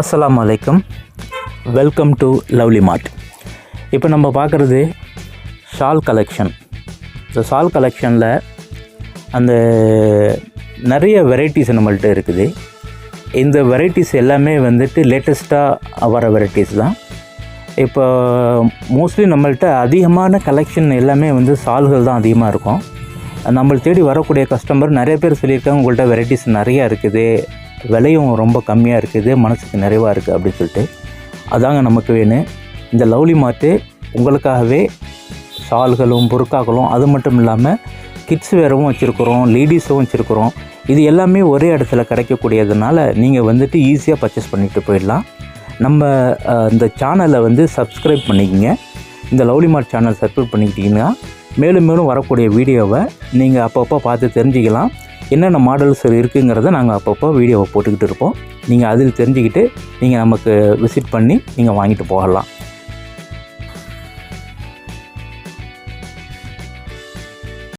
அஸ்லாம் வலைக்கம் welcome to lovely மார்ட் இப்போ நம்ம பார்க்குறது ஷால் கலெக்ஷன் இந்த ஷால் கலெக்ஷனில் அந்த நிறைய வெரைட்டிஸ் நம்மள்ட்ட இருக்குது. இந்த வெரைட்டிஸ் எல்லாமே வந்துட்டு லேட்டஸ்ட்டாக வர வெரைட்டிஸ் தான். இப்போ மோஸ்ட்லி நம்மள்ட்ட அதிகமான கலெக்ஷன் எல்லாமே வந்து ஷால்கள் தான் அதிகமாக இருக்கும். நம்மளை தேடி வரக்கூடிய கஸ்டமர் நிறைய பேர் சொல்லியிருக்காங்க உங்கள்கிட்ட வெரைட்டிஸ் நிறையா இருக்குது. விலையும் ரொம்ப கம்மியாக இருக்குது. மனசுக்கு நிறைவாக இருக்குது அப்படின்னு சொல்லிட்டு. அதாங்க நமக்கு வேணும். இந்த லவ்லி மாட்டு உங்களுக்காகவே ஷால்களும் புர்காக்களும் அது மட்டும் இல்லாமல் கிட்ஸ் வேறவும் வச்சுருக்குறோம் லேடிஸும் வச்சுருக்குறோம். இது எல்லாமே ஒரே இடத்துல கிடைக்கக்கூடியதுனால நீங்கள் வந்துட்டு ஈஸியாக பர்ச்சேஸ் பண்ணிட்டு போயிடலாம். நம்ம இந்த சேனலை வந்து சப்ஸ்கிரைப் பண்ணிக்கிங்க. இந்த லவ்லி மார்ட் சேனல் சப்ஸ்கிரைப் பண்ணிக்கிட்டிங்கன்னா மேலும் மேலும் வரக்கூடிய வீடியோவை நீங்கள் அப்பப்போ பார்த்து தெரிஞ்சுக்கலாம். என்னென்ன மாடல்ஸ் இருக்குங்கிறத நாங்கள் அப்பப்போ வீடியோவை போட்டுக்கிட்டு இருப்போம். நீங்கள் அதில் தெரிஞ்சுக்கிட்டு நீங்கள் நமக்கு விசிட் பண்ணி நீங்கள் வாங்கிட்டு போகலாம்.